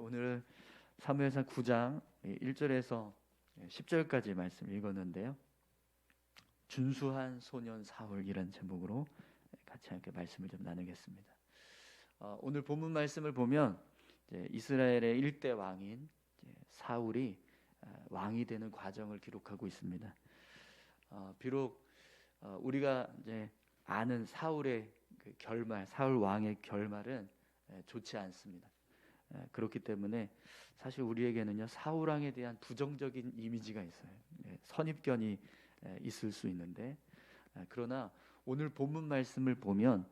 오늘 사무엘상 9장 1절에서 10절까지 말씀 읽었는데요. 준수한 소년 사울이란 제목으로 같이 함께 말씀을 좀 나누겠습니다. 어, 오늘 본문 말씀을 보면 이스라엘의 일대 왕인 사울이 어, 왕이 되는 과정을 기록하고 있습니다. 어, 비록 우리가 이제 아는 사울의 그 결말, 사울 왕의 결말은 좋지 않습니다. 그렇기 때문에 사실 우리에게는요 사울 왕에 대한 부정적인 이미지가 있어요. 선입견이 있을 수 있는데 그러나 오늘 본문 말씀을 보면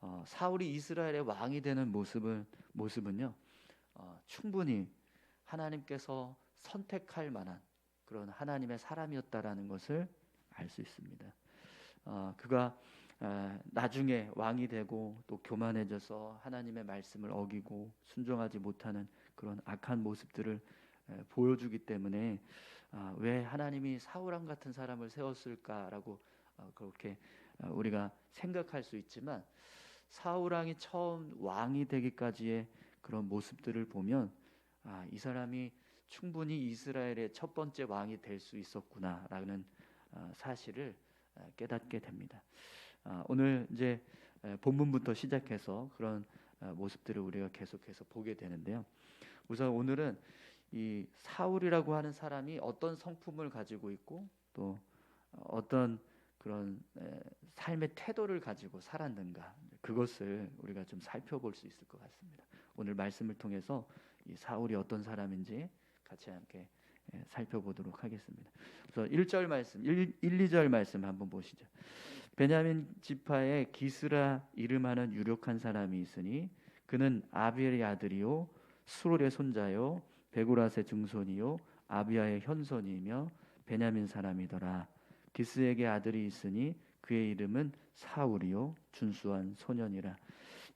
어, 사울이 이스라엘의 왕이 되는 모습은 모습은요 어, 충분히 하나님께서 선택할 만한 그런 하나님의 사람이었다라는 것을 알 수 있습니다. 어, 그가 어, 나중에 왕이 되고 또 교만해져서 하나님의 말씀을 어기고 순종하지 못하는 그런 악한 모습들을 에, 보여주기 때문에 아, 왜 하나님이 사울왕 같은 사람을 세웠을까라고 어, 그렇게 어, 우리가 생각할 수 있지만 사울왕이 처음 왕이 되기까지의 그런 모습들을 보면 아, 이 사람이 충분히 이스라엘의 첫 번째 왕이 될 수 있었구나라는 어, 사실을 어, 깨닫게 됩니다. 아, 오늘 이제 본문부터 시작해서 그런 모습들을 우리가 계속해서 보게 되는데요. 우선 오늘은 이 사울이라고 하는 사람이 어떤 성품을 가지고 있고 또 어떤 그런 삶의 태도를 가지고 살았는가 그것을 우리가 좀 살펴볼 수 있을 것 같습니다. 오늘 말씀을 통해서 이 사울이 어떤 사람인지 같이 함께 살펴보도록 하겠습니다. 그래서 1절 말씀, 1, 1 2절 말씀 한번 보시죠. 베냐민 지파에 기스라 이름하는 유력한 사람이 있으니 그는 아비엘의 아들이요 수롤의 손자요 베고라스의 증손이요 아비아의 현손이며 베냐민 사람이더라. 기스에게 아들이 있으니 그의 이름은 사울이요 준수한 소년이라.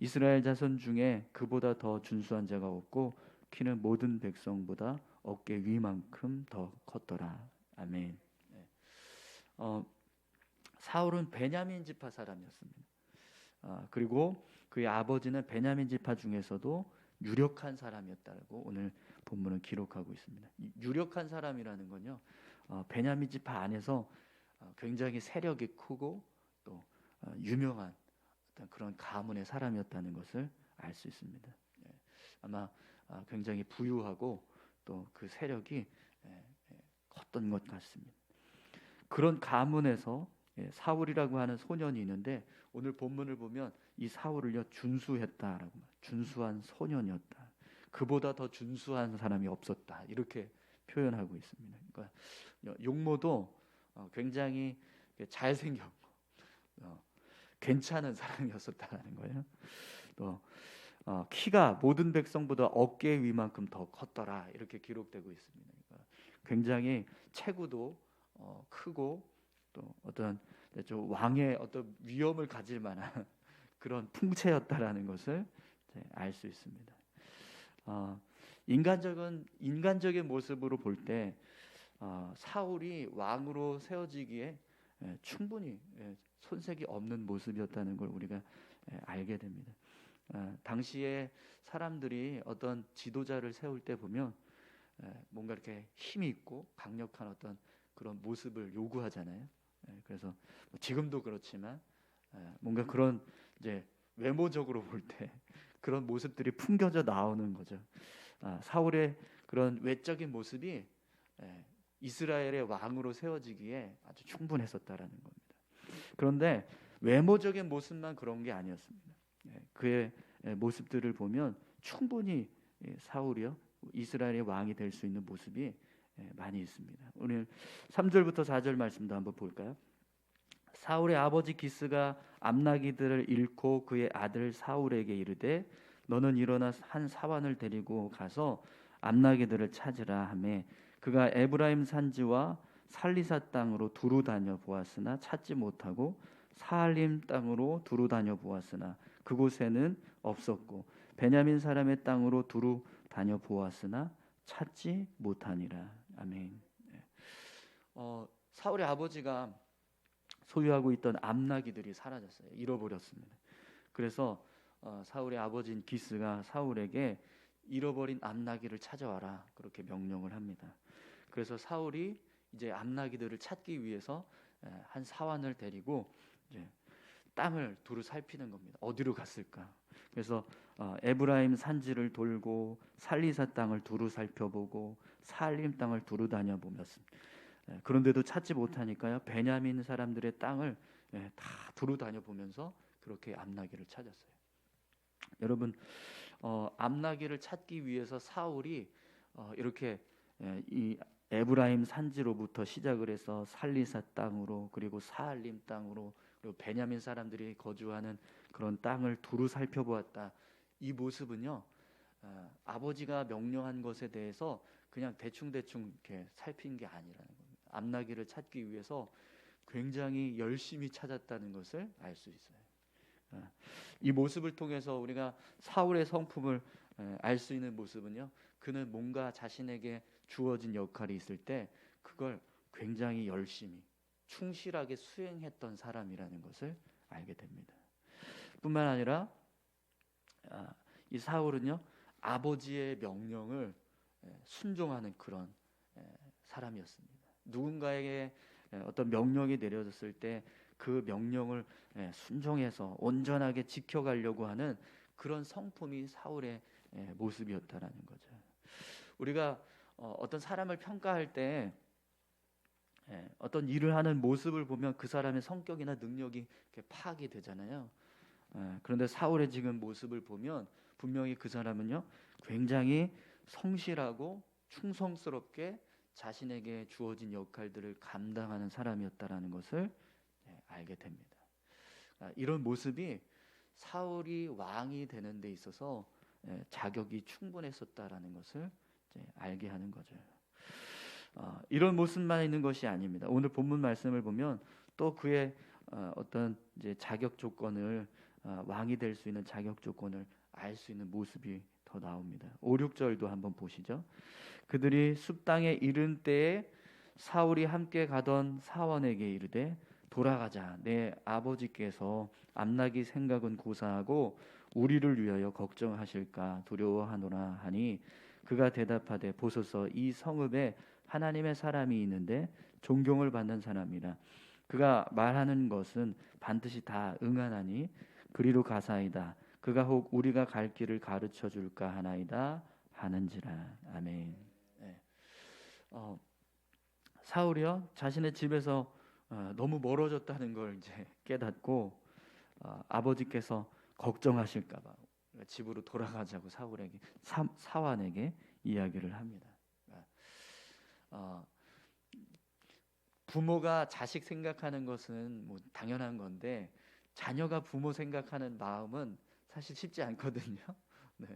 이스라엘 자손 중에 그보다 더 준수한 자가 없고 키는 모든 백성보다 어깨 위만큼 더 컸더라. 아멘. 네. 어, 사울은 베냐민 지파 사람이었습니다. 어, 그리고 그의 아버지는 베냐민 지파 중에서도 유력한 사람이었다고 오늘 본문은 기록하고 있습니다. 유력한 사람이라는 건요. 어, 베냐민 지파 안에서 어, 굉장히 세력이 크고 또 어, 유명한 그런 가문의 사람이었다는 것을 알 수 있습니다. 예, 아마 어, 굉장히 부유하고 또 그 세력이 예, 예, 컸던 것 같습니다. 그런 가문에서 사울이라고 하는 소년이 있는데 오늘 본문을 보면 이 사울을요 준수했다라고 준수한 소년이었다. 그보다 더 준수한 사람이 없었다. 이렇게 표현하고 있습니다. 그러니까 용모도 어, 굉장히 잘생겼고 어, 괜찮은 사람이었었다는 거예요. 또 어, 키가 모든 백성보다 어깨 위만큼 더 컸더라 이렇게 기록되고 있습니다. 그러니까 굉장히 체구도 어, 크고 또 어떤 좀 왕의 어떤 위엄을 가질 만한 그런 풍채였다라는 것을 알 수 있습니다. 어, 인간적인 인간적인 모습으로 볼때 어, 사울이 왕으로 세워지기에 예, 충분히 예, 손색이 없는 모습이었다는 걸 우리가 예, 알게 됩니다. 아, 당시에 사람들이 어떤 지도자를 세울 때 보면 뭔가 이렇게 힘이 있고 강력한 어떤 그런 모습을 요구하잖아요. 그래서 뭐 지금도 그렇지만 뭔가 그런 이제 외모적으로 볼 때 그런 모습들이 풍겨져 나오는 거죠. 아, 사울의 그런 외적인 모습이 이스라엘의 왕으로 세워지기에 아주 충분했었다라는 겁니다. 그런데 외모적인 모습만 그런 게 아니었습니다. 예, 그의 예, 모습들을 보면 충분히 예, 사울이요 이스라엘의 왕이 될 수 있는 모습이 많이 있습니다. 오늘 3절부터 4절 말씀도 한번 볼까요? 사울의 아버지 기스가 암나기들을 잃고 그의 아들 사울에게 이르되 너는 일어나 한 사환을 데리고 가서 암나기들을 찾으라 하매 그가 에브라임 산지와 살리사 땅으로 두루 다녀 보았으나 찾지 못하고 사할림 땅으로 두루 다녀 보았으나 그곳에는 없었고 베냐민 사람의 땅으로 두루 다녀 보았으나 찾지 못하니라. 아멘. 네. 어, 사울의 아버지가 소유하고 있던 암나기들이 사라졌어요. 잃어버렸습니다. 그래서 어, 사울의 아버지인 기스가 사울에게 잃어버린 암나기를 찾아와라 그렇게 명령을 합니다. 그래서 사울이 이제 암나기들을 찾기 위해서 한 사환을 데리고 이제 땅을 두루 살피는 겁니다. 어디로 갔을까? 그래서 어, 에브라임 산지를 돌고 살리사 땅을 두루 살펴보고 살림 땅을 두루 다녀보면서 그런데도 찾지 못하니까요. 베냐민 사람들의 땅을 다 두루 다녀보면서 그렇게 암나기를 찾았어요. 여러분 어, 암나기를 찾기 위해서 사울이 어, 이렇게 이 에브라임 산지로부터 시작을 해서 살리사 땅으로 그리고 사할림 땅으로 그리고 베냐민 사람들이 거주하는 그런 땅을 두루 살펴보았다. 이 모습은요 어, 아버지가 명령한 것에 대해서 그냥 대충 대충 이렇게 살핀 게 아니라는. 암나기를 찾기 위해서 굉장히 열심히 찾았다는 것을 알 수 있어요. 어, 이 모습을 통해서 우리가 사울의 성품을 알 수 있는 모습은요. 그는 뭔가 자신에게 주어진 역할이 있을 때 그걸 굉장히 열심히 충실하게 수행했던 사람이라는 것을 알게 됩니다. 뿐만 아니라 아, 이 사울은요 아버지의 명령을 순종하는 그런 사람이었습니다. 누군가에게 어떤 명령이 내려졌을 때 그 명령을 순종해서 온전하게 지켜가려고 하는 그런 성품이 사울의 모습이었다라는 거죠. 우리가 어, 어떤 사람을 평가할 때 어떤 일을 하는 모습을 보면 그 사람의 성격이나 능력이 파악이 되잖아요. 그런데 사울의 지금 모습을 보면 분명히 그 사람은요 굉장히 성실하고 충성스럽게 자신에게 주어진 역할들을 감당하는 사람이었다라는 것을 알게 됩니다. 아, 이런 모습이 사울이 왕이 되는 데 있어서 자격이 충분했었다라는 것을 알게 하는 거죠. 어, 이런 모습만 있는 것이 아닙니다. 오늘 본문 말씀을 보면 또 그의 어, 어떤 자격 조건을 어, 왕이 될 수 있는 자격 조건을 알 수 있는 모습이 더 나옵니다. 5, 6절도 한번 보시죠. 그들이 숲 땅에 이른 때에 사울이 함께 가던 사원에게 이르되 돌아가자 내 아버지께서 암나기 생각은 고사하고 우리를 위하여 걱정하실까 두려워하노라 하니 그가 대답하되 보소서 이 성읍에 하나님의 사람이 있는데 존경을 받는 사람이라 그가 말하는 것은 반드시 다 응하나니 그리로 가사이다 그가 혹 우리가 갈 길을 가르쳐 줄까 하나이다 하는지라 아멘. 네. 어, 사울이요 자신의 집에서 어, 너무 멀어졌다는 걸 이제 깨닫고 어, 아버지께서 걱정하실까봐 집으로 돌아가자고 사울에게 사, 사환에게 이야기를 합니다. 어, 부모가 자식 생각하는 것은 뭐 당연한 건데 자녀가 부모 생각하는 마음은 사실 쉽지 않거든요. 네.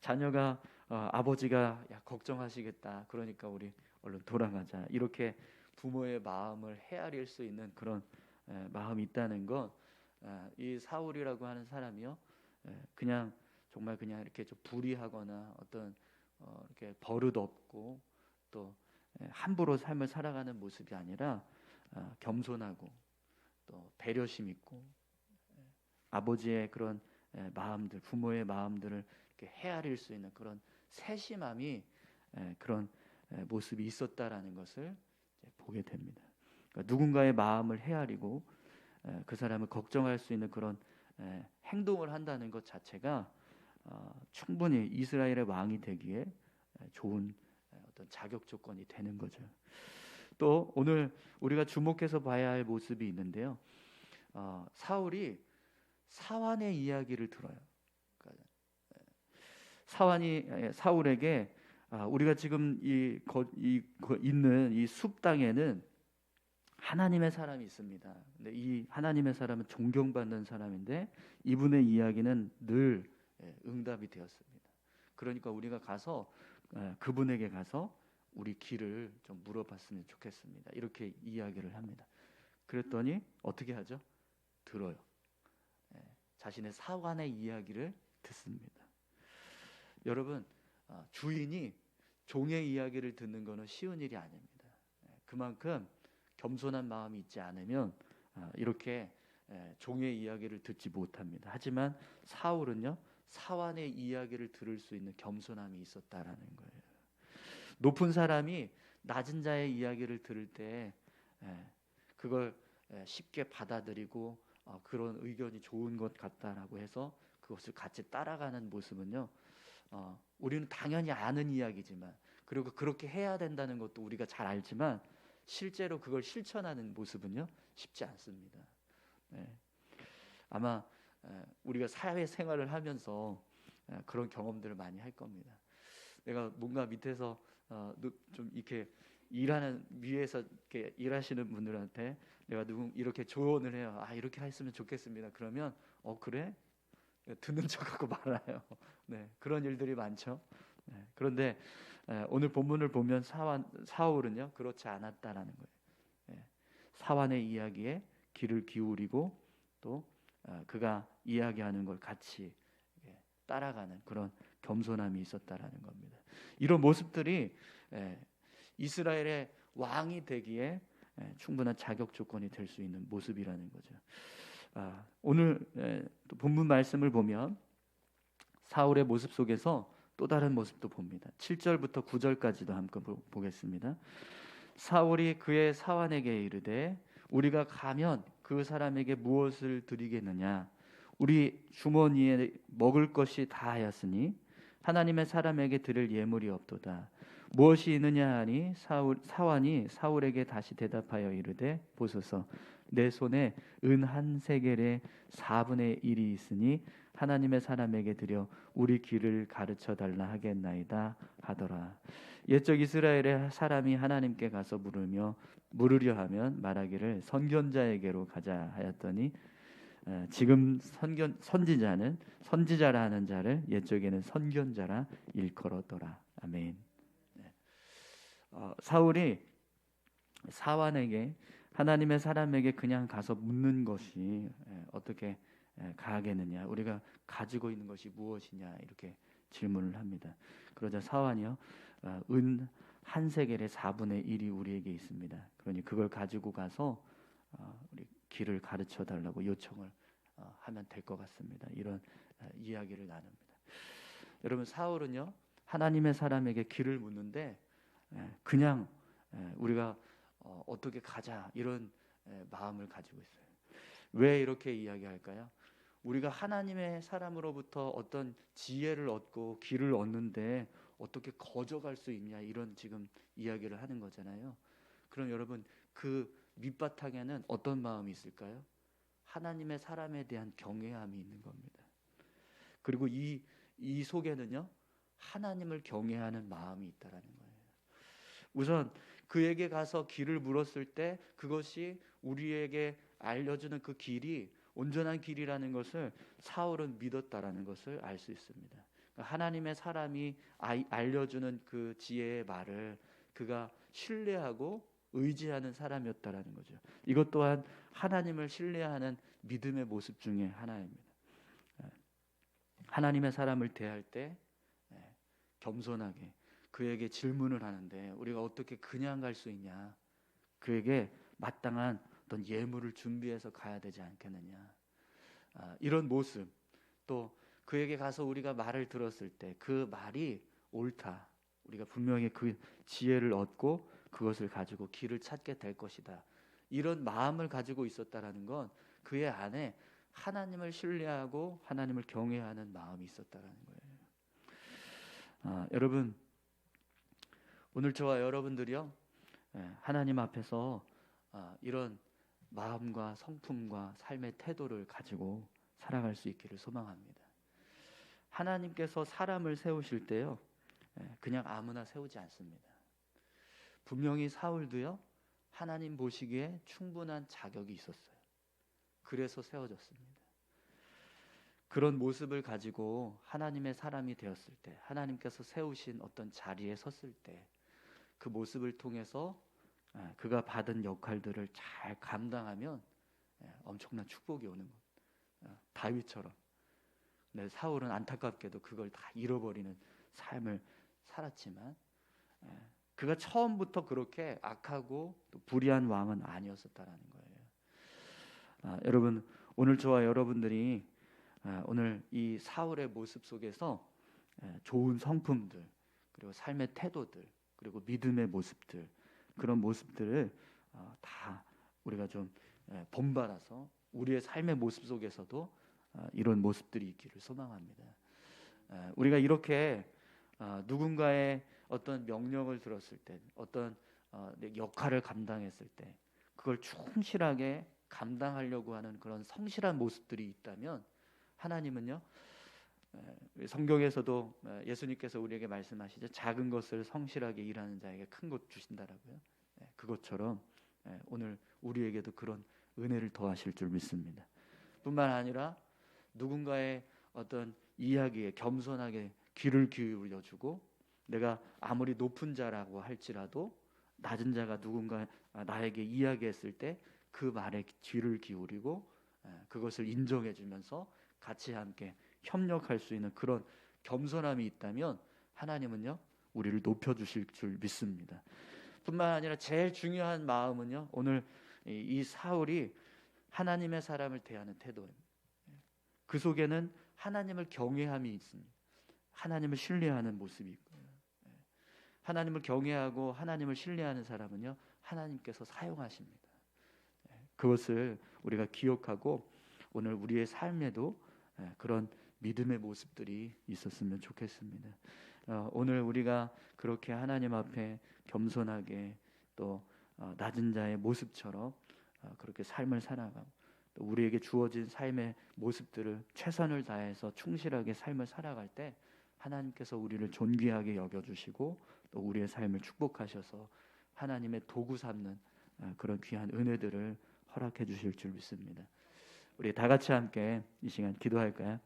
자녀가 어, 아버지가 야 걱정하시겠다. 그러니까 우리 얼른 돌아가자. 이렇게 부모의 마음을 헤아릴 수 있는 그런 에, 마음이 있다는 건이 아, 사울이라고 하는 사람이요. 에, 그냥 정말 그냥 이렇게 좀 불의하거나 어떤 어, 이렇게 버릇 없고 또 함부로 삶을 살아가는 모습이 아니라 어, 겸손하고 또 배려심 있고 아버지의 그런 마음들, 부모의 마음들을 헤아릴 수 있는 그런 세심함이 그런 모습이 있었다라는 것을 보게 됩니다. 그러니까 누군가의 마음을 헤아리고 그 사람을 걱정할 수 있는 그런 행동을 한다는 것 자체가 어, 충분히 이스라엘의 왕이 되기에 좋은 어떤 자격 조건이 되는 거죠. 또 오늘 우리가 주목해서 봐야 할 모습이 있는데요. 어, 사울이 사환의 이야기를 들어요. 사환이 예, 사울에게 아, 우리가 지금 이, 거, 이 거, 있는 이 숲 땅에는 하나님의 사람이 있습니다. 근데 이 하나님의 사람은 존경받는 사람인데 이분의 이야기는 늘 예, 응답이 되었습니다. 그러니까 우리가 가서 그분에게 가서 우리 길을 좀 물어봤으면 좋겠습니다. 이렇게 이야기를 합니다. 그랬더니 어떻게 하죠? 들어요. 자신의 사관의 이야기를 듣습니다. 여러분 어, 주인이 종의 이야기를 듣는 것은 쉬운 일이 아닙니다. 그만큼 겸손한 마음이 있지 않으면 어, 이렇게 종의 이야기를 듣지 못합니다. 하지만 사울은요 사환의 이야기를 들을 수 있는 겸손함이 있었다라는 거예요. 높은 사람이 낮은 자의 이야기를 들을 때 예, 그걸 예, 쉽게 받아들이고 어, 그런 의견이 좋은 것 같다라고 해서 그것을 같이 따라가는 모습은요. 어, 우리는 당연히 아는 이야기지만 그리고 그렇게 해야 된다는 것도 우리가 잘 알지만 실제로 그걸 실천하는 모습은요 쉽지 않습니다. 네. 아마 우리가 사회 생활을 하면서 그런 경험들을 많이 할 겁니다. 내가 뭔가 밑에서 어, 좀 이렇게 일하는 위에서 이렇게 일하시는 분들한테 내가 누구 이렇게 조언을 해요. 아 이렇게 했으면 좋겠습니다. 그러면 어 그래 듣는 척하고 말아요. 네 그런 일들이 많죠. 네, 그런데 에, 오늘 본문을 보면 사완 사울은요 그렇지 않았다라는 거예요. 네, 사완의 이야기에 귀를 기울이고 또 어, 그가 이야기하는 걸 같이 따라가는 그런 겸손함이 있었다라는 겁니다. 이런 모습들이 이스라엘의 왕이 되기에 충분한 자격 조건이 될 수 있는 모습이라는 거죠. 아, 오늘 또 본문 말씀을 보면 사울의 모습 속에서 또 다른 모습도 봅니다. 7절부터 9절까지도 함께 보겠습니다. 사울이 그의 사환에게 이르되 우리가 가면 그 사람에게 무엇을 드리겠느냐 우리 주머니에 먹을 것이 다 하였으니 하나님의 사람에게 드릴 예물이 없도다. 무엇이 있느냐 하니 사울, 사환이 사울에게 다시 대답하여 이르되 보소서 내 손에 은 한 세겔의 4분의 1이 있으니 하나님의 사람에게 드려 우리 길을 가르쳐 달라 하겠나이다 하더라. 옛적 이스라엘의 사람이 하나님께 가서 물으며 물으려 하면 말하기를 선견자에게로 가자 하였더니 지금 선견 선지자는 선지자라 하는 자를 옛적에는 선견자라 일컬었더라. 아멘. 네. 어, 사울이 사환에게 하나님의 사람에게 그냥 가서 묻는 것이 어떻게 가하겠느냐? 우리가 가지고 있는 것이 무엇이냐? 이렇게 질문을 합니다. 그러자 사환이요, 어, 은한 세겔의 4분의 1이 우리에게 있습니다. 그러니 그걸 가지고 가서 어, 우리 길을 가르쳐 달라고 요청을 어, 하면 될 것 같습니다. 이런 어, 이야기를 나눕니다. 여러분 사울은요 하나님의 사람에게 길을 묻는데 예, 그냥 예, 우리가 어떻게 가자 이런 예, 마음을 가지고 있어요. 왜 이렇게 이야기할까요? 우리가 하나님의 사람으로부터 어떤 지혜를 얻고 길을 얻는데 어떻게 거저갈 수 있냐 이런 지금 이야기를 하는 거잖아요. 그럼 여러분 그 밑바탕에는 어떤 마음이 있을까요? 하나님의 사람에 대한 경외함이 있는 겁니다. 그리고 이, 이 속에는요, 하나님을 경외하는 마음이 있다라는 거예요. 우선 그에게 가서 길을 물었을 때 그것이 우리에게 알려주는 그 길이 온전한 길이라는 것을 사울은 믿었다라는 것을 알 수 있습니다. 그러니까 하나님의 사람이 알려주는 그 지혜의 말을 그가 신뢰하고 의지하는 사람이었다라는 거죠. 이것 또한 하나님을 신뢰하는 믿음의 모습 중에 하나입니다. 예. 하나님의 사람을 대할 때 예, 겸손하게 그에게 질문을 하는데 우리가 어떻게 그냥 갈 수 있냐? 그에게 마땅한 어떤 예물을 준비해서 가야 되지 않겠느냐? 아, 이런 모습 또 그에게 가서 우리가 말을 들었을 때 그 말이 옳다. 우리가 분명히 그 지혜를 얻고 그것을 가지고 길을 찾게 될 것이다. 이런 마음을 가지고 있었다라는 건 그의 안에 하나님을 신뢰하고 하나님을 경외하는 마음이 있었다라는 거예요. 아, 여러분 오늘 저와 여러분들이요 예, 하나님 앞에서 아, 이런 마음과 성품과 삶의 태도를 가지고 살아갈 수 있기를 소망합니다. 하나님께서 사람을 세우실 때요 예, 그냥 아무나 세우지 않습니다. 분명히 사울도요 하나님 보시기에 충분한 자격이 있었어요. 그래서 세워졌습니다. 그런 모습을 가지고 하나님의 사람이 되었을 때, 하나님께서 세우신 어떤 자리에 섰을 때, 그 모습을 통해서 예, 그가 받은 역할들을 잘 감당하면 예, 엄청난 축복이 오는 것. 어, 다윗처럼. 네, 사울은 안타깝게도 그걸 다 잃어버리는 삶을 살았지만 예, 그가 처음부터 그렇게 악하고 또 불의한 왕은 아니었었다라는 거예요. 아, 여러분 오늘 저와 여러분들이 아, 오늘 이 사울의 모습 속에서 에, 좋은 성품들 그리고 삶의 태도들 그리고 믿음의 모습들 그런 모습들을 어, 다 우리가 좀 에, 본받아서 우리의 삶의 모습 속에서도 어, 이런 모습들이 있기를 소망합니다. 에, 우리가 이렇게 어, 누군가의 어떤 명령을 들었을 때, 어떤 어, 내 역할을 감당했을 때, 그걸 충실하게 감당하려고 하는 그런 성실한 모습들이 있다면 하나님은요. 에, 성경에서도 에, 예수님께서 우리에게 말씀하시죠. 작은 것을 성실하게 일하는 자에게 큰 것 주신다라고요. 에, 그것처럼 에, 오늘 우리에게도 그런 은혜를 더하실 줄 믿습니다. 뿐만 아니라 누군가의 어떤 이야기에 겸손하게 귀를 기울여 주고 내가 아무리 높은 자라고 할지라도 낮은 자가 누군가 나에게 이야기했을 때 그 말에 귀를 기울이고 에, 그것을 인정해 주면서 같이 함께 협력할 수 있는 그런 겸손함이 있다면 하나님은요 우리를 높여 주실 줄 믿습니다. 뿐만 아니라 제일 중요한 마음은요 오늘 이, 이 사울이 하나님의 사람을 대하는 태도입니다. 그 속에는 하나님을 경외함이 있습니다. 하나님을 신뢰하는 모습이 있고요. 예. 하나님을 경외하고 하나님을 신뢰하는 사람은요 하나님께서 사용하십니다. 예. 그것을 우리가 기억하고 오늘 우리의 삶에도 예, 그런 믿음의 모습들이 있었으면 좋겠습니다. 어, 오늘 우리가 그렇게 하나님 앞에 겸손하게 또 어, 낮은 자의 모습처럼 어, 그렇게 삶을 살아가고 또 우리에게 주어진 삶의 모습들을 최선을 다해서 충실하게 삶을 살아갈 때 하나님께서 우리를 존귀하게 여겨주시고 또 우리의 삶을 축복하셔서 하나님의 도구 삼는 어, 그런 귀한 은혜들을 허락해 주실 줄 믿습니다. 우리 다 같이 함께 이 시간 기도할까요?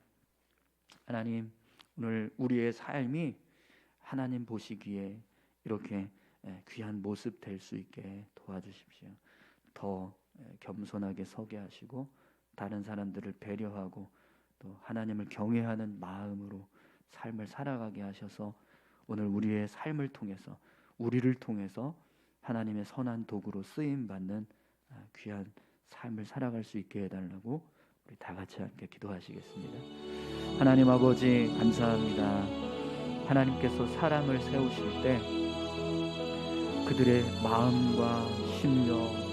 하나님 오늘 우리의 삶이 하나님 보시기에 이렇게 예, 귀한 모습 될 수 있게 도와주십시오. 더 예, 겸손하게 서게 하시고 다른 사람들을 배려하고 또 하나님을 경외하는 마음으로 삶을 살아가게 하셔서 오늘 우리의 삶을 통해서 우리를 통해서 하나님의 선한 도구로 쓰임 받는 아, 귀한 삶을 살아갈 수 있게 해달라고 우리 다 같이 함께 기도하시겠습니다. 하나님 아버지 감사합니다. 하나님께서 사람을 세우실 때 그들의 마음과 심령